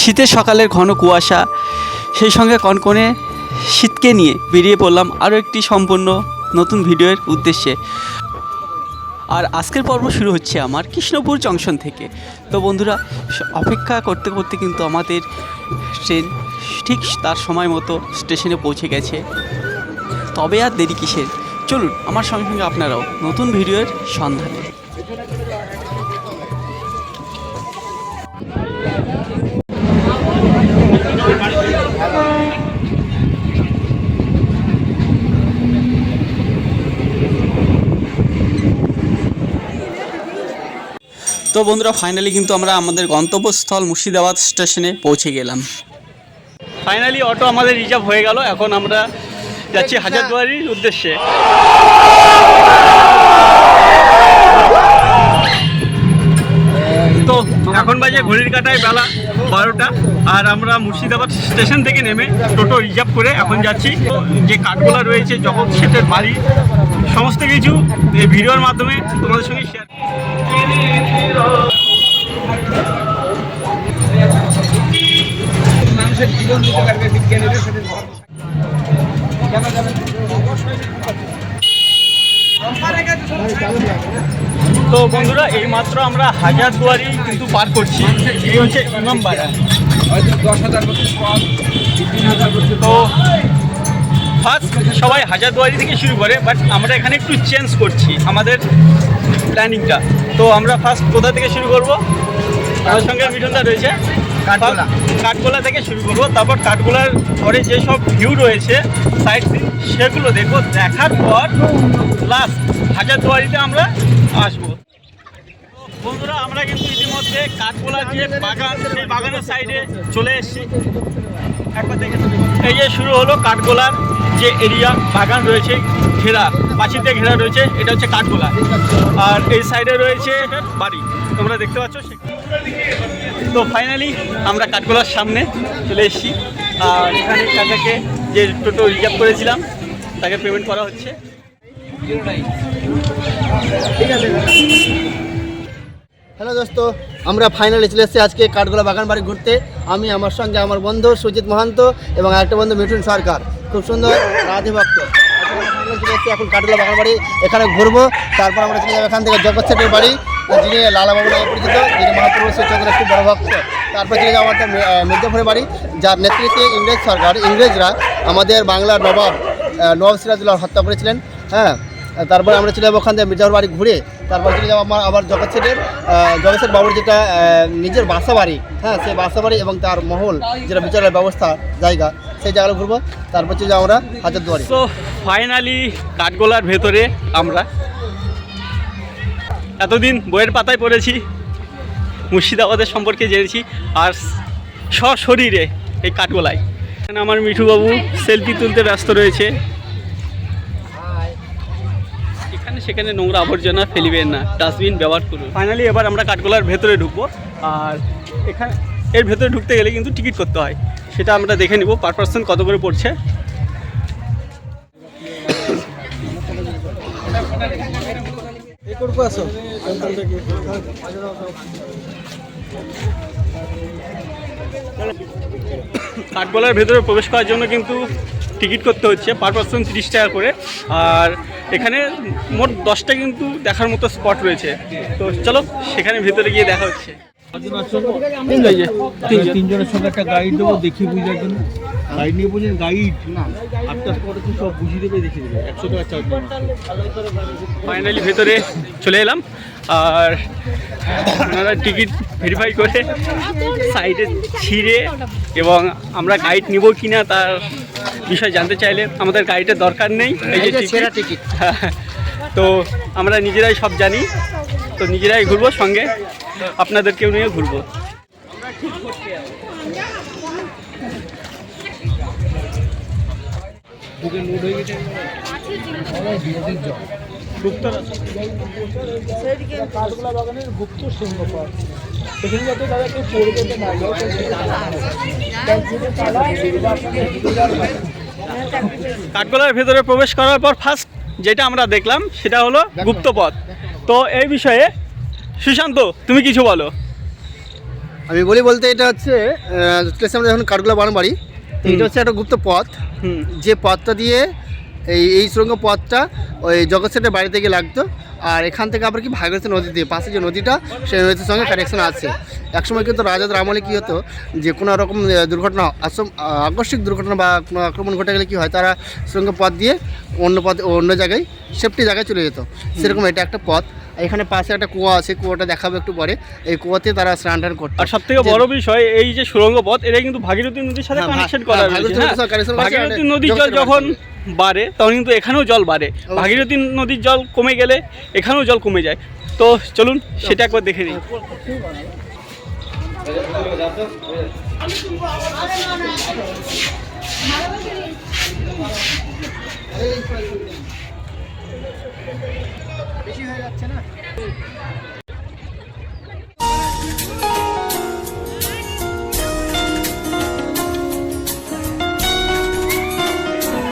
শীতের সকালের ঘন কুয়াশা, সেই সঙ্গে কনকনে শীতকে নিয়ে বেরিয়ে পড়লাম আরও একটি সম্পূর্ণ নতুন ভিডিওর উদ্দেশ্যে। আর আজকের পর্ব শুরু হচ্ছে আমার কৃষ্ণপুর জংশন থেকে। তো বন্ধুরা, অপেক্ষা করতে করতে কিন্তু আমাদের ট্রেন ঠিক তার সময় মতো স্টেশনে পৌঁছে গেছে। তবে আর দেরি কিসের? চলুন, আমার সঙ্গে সঙ্গে আপনারাও নতুন ভিডিওর সন্ধানে। তো বন্ধুরা ফাইনালি কিন্তু আমরা আমাদের গন্তব্যস্থল মুর্শিদাবাদ স্টেশনে পৌঁছে গেলাম। ফাইনালি অটো আমাদের রিজার্ভ হয়ে গেল। এখন আমরা যাচ্ছি হাজারদুয়ারির উদ্দেশ্যে। তো এখন বাজে ঘড়ির কাটায় বেলা বারোটা। আর আমরা মুর্শিদাবাদ স্টেশন থেকে নেমে টোটো রিজার্ভ করে এখন যাচ্ছি। যে কাঠগোলা রয়েছে জগৎ শেঠের বাড়ি সমস্ত কিছু এই ভিডিওর মাধ্যমে তোমাদের সঙ্গে শেয়ার তো বন্ধুরা, এইমাত্র আমরা হাজারদুয়ারি কিন্তু পার করছি। এই হচ্ছে ইমামবাড়া হয়তো দশ হাজার বছর তিন হাজার তো ফার্স্ট সবাই হাজারদুয়ারি থেকে শুরু করে বাট আমরা এখানে একটু চেঞ্জ করছি আমাদের প্ল্যানিংটা তো আমরা ফার্স্ট কোথা থেকে শুরু করব? আমার সঙ্গে মিঠুনদা রয়েছে। কাঠগোলা। কাঠগোলা থেকে শুরু করব। তারপর কাঠগোলার পরে যেসব ভিউ রয়েছে সাইড সেগুলো দেখব। দেখার পর লাস্ট হাজারদুয়ারিতে আমরা আসব। বন্ধুরা আমরা কিন্তু ইতিমধ্যে কাঠগোলার যে বাগান সেই বাগানের সাইডে চলে এসেছি। এই যে শুরু হলো কাঠগোলার যে এরিয়া, বাগান রয়েছে, ঘেরা পাঁচিল দিয়ে ঘেরা রয়েছে, এটা হচ্ছে কাঠগোলা। আর এই সাইডে রয়েছে বাড়ি। তোমরা দেখতে পাচ্ছ তো ফাইনালি আমরা কাঠগোলার সামনে চলে এসেছি। আর এখানে কাকাকে যে টোটো রিজার্ভ করেছিলাম, তাকে পেমেন্ট করা হচ্ছে। হ্যালো দোস্ত, আমরা ফাইনালি চলে এসেছি আজকে কাঠগোলা বাগান বাড়ি ঘুরতে। আমি আমার সঙ্গে আমার বন্ধু সুজিত মহান্ত এবং আরেকটা বন্ধু মিঠুন সরকার। খুব সুন্দর, রাধে ভক্ত। এখন কাঠগোলা বাগান বাড়ি, এখানে ঘুরবো। তারপর আমরা চলে যাব এখান থেকে জগৎ সেটের বাড়ি, যিনি লালাবাবু নামে পরিচিত, যিনি মহাপ্রভু শিক্ষকের একটি বড় ভক্ত। তারপর চলে যাব আমাদের মি- মির্জাপুরের বাড়ি, যার নেতৃত্বে ইংরেজ সরকার, ইংরেজরা আমাদের বাংলার নবাব নবাব সিরাজুল্লাহ হত্যা করেছিলেন। হ্যাঁ তারপর আমরা চলে যাব ওখান থেকে মির্জাপুর বাড়ি ঘুরে, তারপর চলে যাব আমার আবার জগৎ সেটের জগৎ সেট বাবুর যেটা নিজের বাসা বাড়ি হ্যাঁ সেই বাসা বাড়ি এবং তার মহল, যেটা বিচারের ব্যবস্থা, জায়গা, সেই জায়গাটা ঘুরবো। তারপর চলে যাব আমরা হাজারদুয়ারি তো ফাইনালি কাঠগোলার ভেতরে আমরা। এতদিন বইয়ের পাতায় পড়েছি, মুর্শিদাবাদের সম্পর্কে জেনেছি, আর সশরীরে এই কাঠগোলায়। আমার মিঠুবাবু সেলফি তুলতে ব্যস্ত রয়েছে। সেখানে নোংরা আবর্জনা ফেলিবেন না, ডাস্টবিন ব্যবহার করুন। ফাইনালি এবার আমরা কাঠগোলার ভেতরে ঢুকবো। আর এখানে, এর ভেতরে ঢুকতে গেলে কিন্তু টিকিট করতে হয়। সেটা আমরা দেখে নিব, পার পার্সন কত করে পড়ছে। কাঠগোলার ভেতরে প্রবেশ করার জন্য কিন্তু টিকিট করতে হচ্ছে পার পার্সন তিরিশ টাকা করে। আর এখানে মোট দশটা কিন্তু দেখার মতো স্পট রয়েছে। তো চলো সেখানে ভেতরে গিয়ে দেখা হচ্ছে। তিনজনের সঙ্গে একটা গাইড দেবো দেখিয়ে বুঝার জন্য। গাইড নিয়ে বুঝেন গাইড তো সব বুঝিয়ে দেবে দেখিয়ে দেবে। একশো টাকা চার্জ ফাইনালি ভেতরে চলে এলাম। আর ওনারা টিকিট ভেরিফাই করে সাইডে ছিঁড়ে এবং আমরা গাইড নিব কি না তার বিষয় জানতে চাইলে আমাদের গাইডের দরকার নেই এই যে ছেঁড়া টিকিট তো আমরা নিজেরাই সব জানি তো নিজেরাই ঘুরবো সঙ্গে আপনাদেরকেও নিয়ে ঘুরবো। বুকে লোড হয়ে গেছে। কাঠগোলা বাগানের গুপ্ত সিংহপাত এখানে যাতে তারা কেউ পড়ে না কাঠগোলার ভেতরে প্রবেশ করার পর ফার্স্ট যেটা আমরা দেখলাম সেটা হলো গুপ্তপথ তো এই বিষয়ে সুশান্ত তুমি কিছু বলো। আমি বলি বলতে এটা হচ্ছে আমরা যখন কাঠগোলা বাগান বাড়ি এটা হচ্ছে একটা গুপ্ত পথ। হুম। যে পথটা দিয়ে এই এই সুরঙ্গ পথটা ওই জগৎ সেটের বাড়ি থেকে লাগতো। আর এখান থেকে আবার কি ভাগীরথী নদী দিয়ে পাশে যে নদীটা সেই নদীর সঙ্গে কানেকশন আছে। একসময় কিন্তু রাজাদের আমলে কী হতো যে কোনো রকম দুর্ঘটনা আসম- আকস্মিক দুর্ঘটনা বা কোনো আক্রমণ ঘটে গেলে কী হয় তারা সুরঙ্গ পথ দিয়ে অন্য পথ অন্য জায়গায় সেফটি জায়গায় চলে যেত। সেরকম এটা একটা পথ। এখানে পাশে একটা কুয়া আছে কুয়াটা দেখাবো একটু পরে। এই কুয়াতে তারা স্নান টান করতো। আর সবথেকে বড় বিষয় এই যে সুরঙ্গ পথ এটা কিন্তু ভাগীরথী নদীর সাথে হ্যাঁ, কানেকশন করা হ্যাঁ, ভাগীরথী হ্যাঁ। করা আছে, ভাগীরথী জল জগৎের যখন বাড়ি তখন কিন্তু এখানেও জল বাড়ে। ভাগীরথী নদীর জল কমে গেলে এখানেও জল কমে যায়। তো চলুন সেটা একবার দেখে নিই। বেশি হয়ে যাচ্ছে না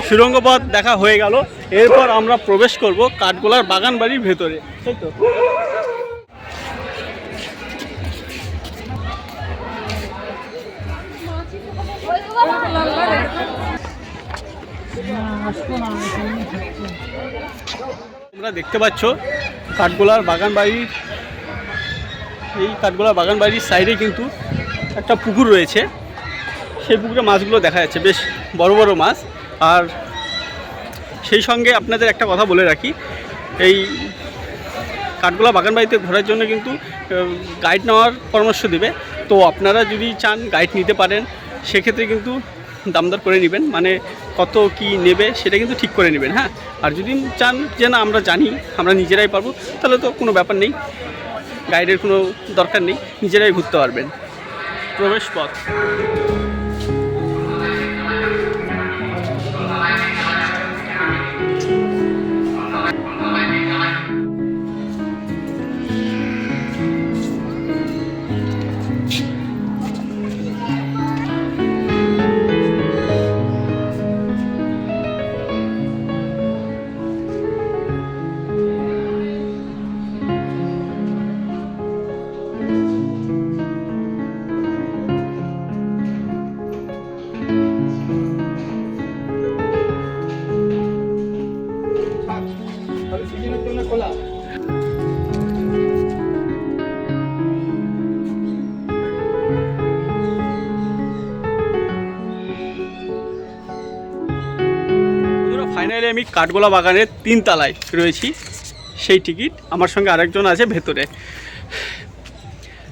সুরঙ্গ পথ দেখা হয়ে গেল। এরপর আমরা প্রবেশ করব কাঠগোলার বাগান বাড়ির ভেতরে তোমরা দেখতে পাচ্ছ কাঠগোলার বাগান বাড়ির এই কাঠগোলার বাগান বাড়ির সাইডে কিন্তু একটা পুকুর রয়েছে। সেই পুকুরে মাছগুলো দেখা যাচ্ছে। বেশ বড় বড় মাছ। আর সেই সঙ্গে আপনাদের একটা কথা বলে রাখি, এই কাঠগোলা বাগান বাড়িতে ঘোরার জন্য কিন্তু গাইড নেওয়ার পরামর্শ দেবে। তো আপনারা যদি চান গাইড নিতে পারেন, সেক্ষেত্রে কিন্তু দামদর করে নেবেন মানে কত কি নেবে সেটা কিন্তু ঠিক করে নেবেন হ্যাঁ? আর যদি চান যে না, আমরা জানি, আমরা নিজেরাই পারব, তাহলে তো কোনো ব্যাপার নেই। গাইডের কোনো দরকার নেই, নিজেরাই ঘুরতে পারবেন। প্রবেশ পথ। ফাইনালি আমি কাঠগোলা বাগানের তিন তলায় রয়েছি। সেই টিকিট, আমার সঙ্গে আরেকজন আছে ভেতরে।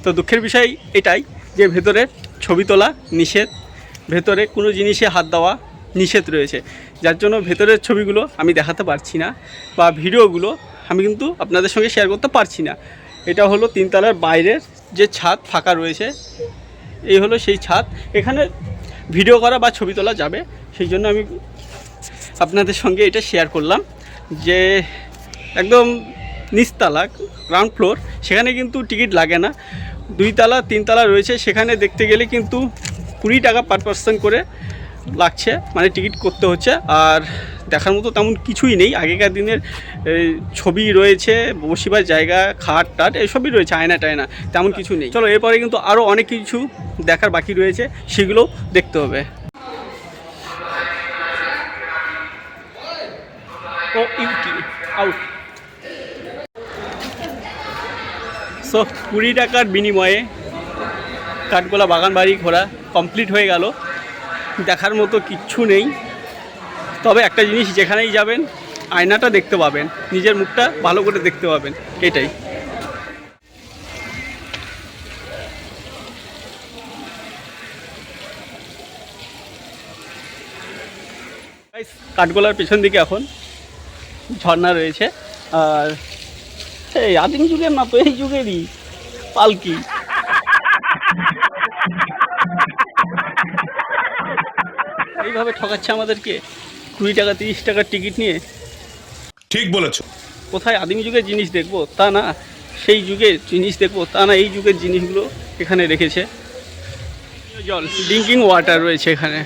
তো দুঃখের বিষয় এটাই যে ভেতরে ছবি তোলা নিষেধ, ভেতরে কোনো জিনিসে হাত দেওয়া নিষেধ রয়েছে। যার জন্য ভেতরের ছবিগুলো আমি দেখাতে পারছি না বা ভিডিওগুলো আমি কিন্তু আপনাদের সঙ্গে শেয়ার করতে পারছি না। এটা হলো তিনতলার বাইরের যে ছাদ ফাঁকা রয়েছে, এই হলো সেই ছাদ। এখানে ভিডিও করা বা ছবি তোলা যাবে, সেই জন্য আমি আপনাদের সঙ্গে এটা শেয়ার করলাম যে একদম নিচতলা গ্রাউন্ড ফ্লোর সেখানে কিন্তু টিকিট লাগে না। দুই তালা তিনতলা রয়েছে, সেখানে দেখতে গেলে কিন্তু কুড়ি টাকা পার পার্সন করে লাগছে মানে টিকিট করতে হচ্ছে। আর দেখার মতো তেমন কিছুই নেই। আগেকার দিনের ছবি রয়েছে, বসিবার জায়গা, খাট টাট এসবই রয়েছে, আয়না টায়না, তেমন কিছু নেই। চলো, এরপরে কিন্তু আরও অনেক কিছু দেখার বাকি রয়েছে, সেগুলো দেখতে হবে। ও আউট। সো, কুড়ি টাকার বিনিময়ে কাঠগোলা বাগান বাড়ি ঘোরা কমপ্লিট হয়ে গেল। দেখার মতো কিচ্ছু নেই। তবে একটা জিনিস যেখানেই যাবেন, আয়নাটা দেখতে পাবেন, নিজের মুখটা ভালো করে দেখতে পাবেন, এটাই। কাঠগোলার পেছন দিকে এখন ঝর্ণা রয়েছে, আর এই আদিম যুগের না তো এই যুগেরই পালকি। এইভাবে ঠকাচ্ছে আমাদেরকে? কুড়ি টাকা তিরিশ টাকার টিকিট নিয়ে। ঠিক বলেছ। কোথায় আদিম যুগের জিনিস দেখব? তা না সেই যুগে জিনিস দেখব। তা না এই যুগের জিনিসগুলো এখানে রেখেছে। জল ড্রিঙ্কিং ওয়াটার রয়েছে এখানে।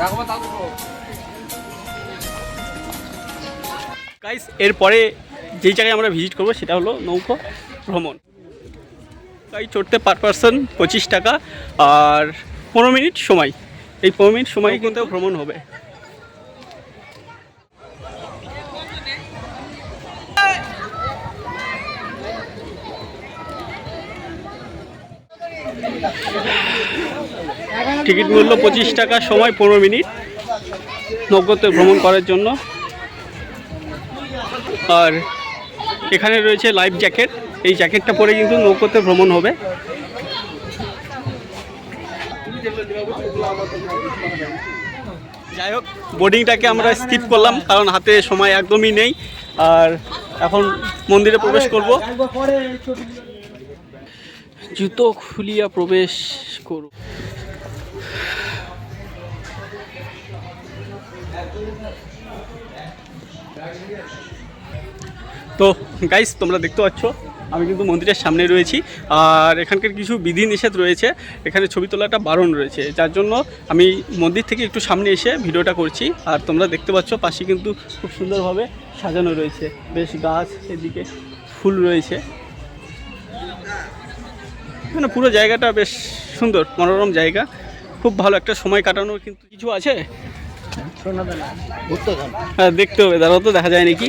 রাখব তাহলে গাইস এরপরে যেই জায়গায় আমরা ভিজিট করব সেটা হলো নৌকো ভ্রমণ। তাই চড়তে পার পার্সন পঁচিশ টাকা আর পনেরো মিনিট সময়। এই পনেরো মিনিট সময় কিন্তু ভ্রমণ হবে। টিকিট মূল্য পঁচিশ টাকা, সময় পনেরো মিনিট। নৌকোতে ভ্রমণ করার জন্য। আর এখানে রয়েছে লাইফ জ্যাকেট এই জ্যাকেটটা পরে কিন্তু নৌকোতে ভ্রমণ হবে। যাই হোক বোর্ডিংটাকে আমরা স্কিপ করলাম, কারণ হাতে সময় একদমই নেই। আর এখন মন্দিরে প্রবেশ করব। জুতো খুলিয়া প্রবেশ করব। তো গাইস তোমরা দেখতে পাচ্ছ আমি কিন্তু মন্দিরের সামনে রয়েছি। আর এখানকার কিছু বিধি নিষেধ রয়েছে এখানে ছবি তোলাটা বারণ রয়েছে। যার জন্য আমি মন্দির থেকে একটু সামনে এসে ভিডিওটা করছি। আর তোমরা দেখতে পাচ্ছ পাশে কিন্তু খুব সুন্দরভাবে সাজানো রয়েছে। বেশ গাছ এদিকে ফুল রয়েছে। মানে পুরো জায়গাটা বেশ সুন্দর মনোরম জায়গা। খুব ভালো একটা সময় কাটানোর কিন্তু কিছু আছে। হ্যাঁ দেখতে হবে দাঁড়াও তো দেখা যায় নাকি।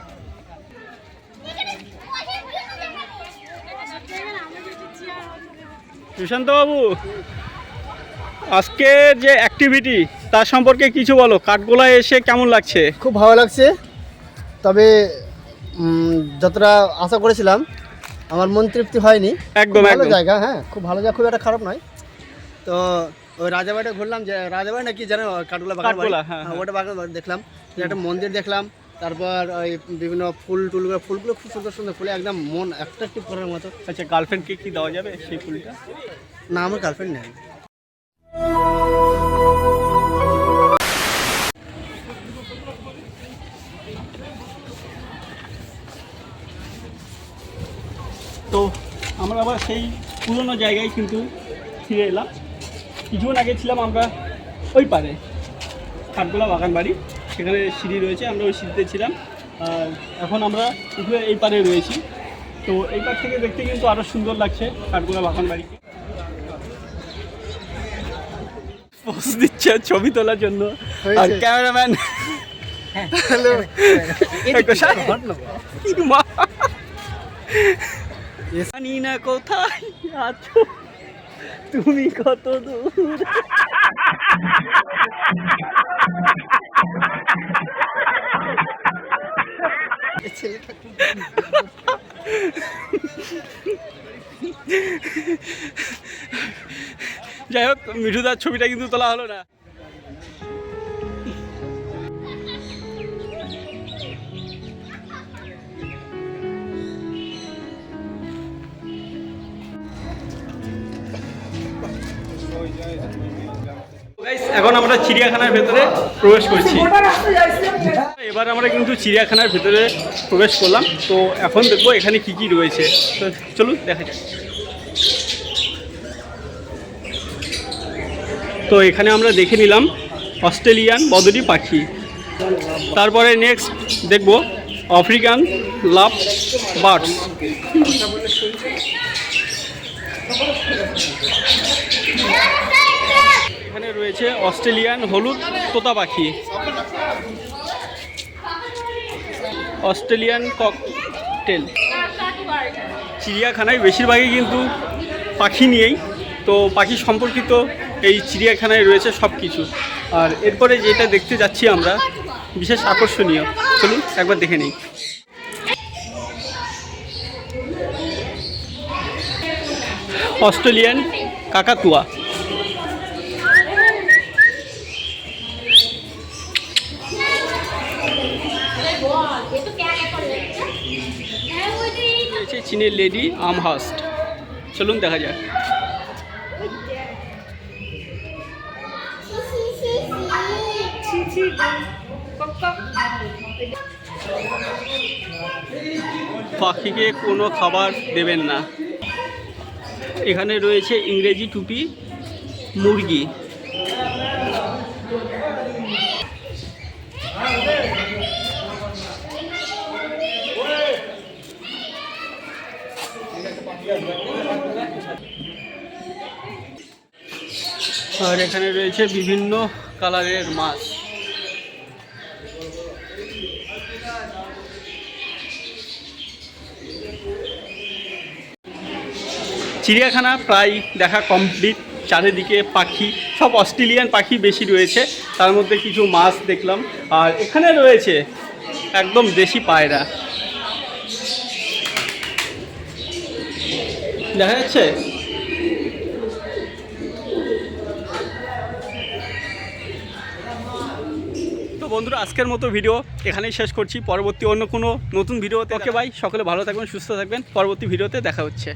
বাবু আজকের যে অ্যাক্টিভিটি তার সম্পর্কে কিছু বলো কাঠগোলায় এসে কেমন লাগছে? খুব ভালো লাগছে তবে যতটা আশা করেছিলাম আমার মন তৃপ্তি হয়নি। একদম ভালো জায়গা হ্যাঁ খুব ভালো জায়গা খুব একটা খারাপ নয়। তো ওই রাজাবাড়িটা ঘুরলাম যে রাজাবাড়ি নাকি জানো কাঠগোলা বাগান বাড়ি? হ্যাঁ, হ্যাঁ, ওটা বাগান দেখলাম। একটা মন্দির দেখলাম তারপর ওই বিভিন্ন ফুল টুলগুলো ফুলগুলো খুব সুন্দর সুন্দর ফুলে একদম মন অ্যাট্রাকটিভ করার মতো। আচ্ছা গার্লফ্রেন্ডকে কি দেওয়া যাবে সেই ফুলটা? না আমার গার্লফ্রেন্ড নেই। তো আমরা আবার সেই পুরনো জায়গায় কিন্তু ফিরে এলাম। কিছুক্ষণ আগে ছিলাম আমরা ওই পারে কাঠগোলা বাগান বাড়ি সেখানে সিঁড়ি রয়েছে আমরা ওই সিঁড়িতে ছিলাম। আর এখন আমরা উঠে এই পারে রয়েছি। তো এই পার থেকে দেখতে কিন্তু আরও সুন্দর লাগছে কাঠগোলা বাগান বাড়িকে পোজ দিচ্ছে ছবি তোলার জন্য। আর ক্যামেরাম্যান। সা- জানি না কোথায় আছো। তুমি কত দূর। যাই হোক মিঠুদার ছবিটা কিন্তু তোলা হলো না। এখন আমরা চিড়িয়াখানার ভেতরে প্রবেশ করছি। এবার আমরা কিন্তু চিড়িয়াখানার ভেতরে প্রবেশ করলাম। তো এখন দেখব এখানে কি কি রয়েছে। তো চলুন, দেখা যাক। তো এখানে আমরা দেখে নিলাম অস্ট্রেলিয়ান বদরি পাখি। তারপরে নেক্সট দেখব আফ্রিকান লাভ বার্ডস। এখানে রয়েছে অস্ট্রেলিয়ান হলুদ তোতা পাখি। Australian cockatiel. চিড়িয়াখানায় বেশিরভাগই কিন্তু পাখি নিয়েই। তো পাখি সম্পর্কিত এই চিড়িয়াখানায় রয়েছে সব কিছু আর এরপরে যেটা দেখতে যাচ্ছি আমরা, বিশেষ আকর্ষণীয়। চলুন একবার দেখে নিই। অস্ট্রেলিয়ান কাকাতুয়া বল এ তো ক্যা ক্যা করে যাচ্ছে হ্যাঁ ওইটাই রয়েছে চীনের লেডি আমহাস্ট চলুন দেখা যাক। পাখিকে কোনো খাবার দেবেন না। এখানে রয়েছে ইংরেজি টুপি, মুরগি আর এখানে রয়েছে বিভিন্ন কালারের মাছ। চিড়িয়াখানা প্রায় দেখা কমপ্লিট চারিদিকে পাখি, সব অস্ট্রেলিয়ান পাখি বেশি রয়েছে, তার মধ্যে কিছু মাছ দেখলাম। আর এখানে রয়েছে একদম দেশি পায়রা। দেখা যাচ্ছে বন্ধুরা আজকের মতো ভিডিও এখানেই শেষ করছি। পরবর্তী অন্য কোনো নতুন ভিডিওতে ওকে ভাই সকলে ভালো থাকবেন সুস্থ থাকবেন। পরবর্তী ভিডিওতে দেখা হচ্ছে।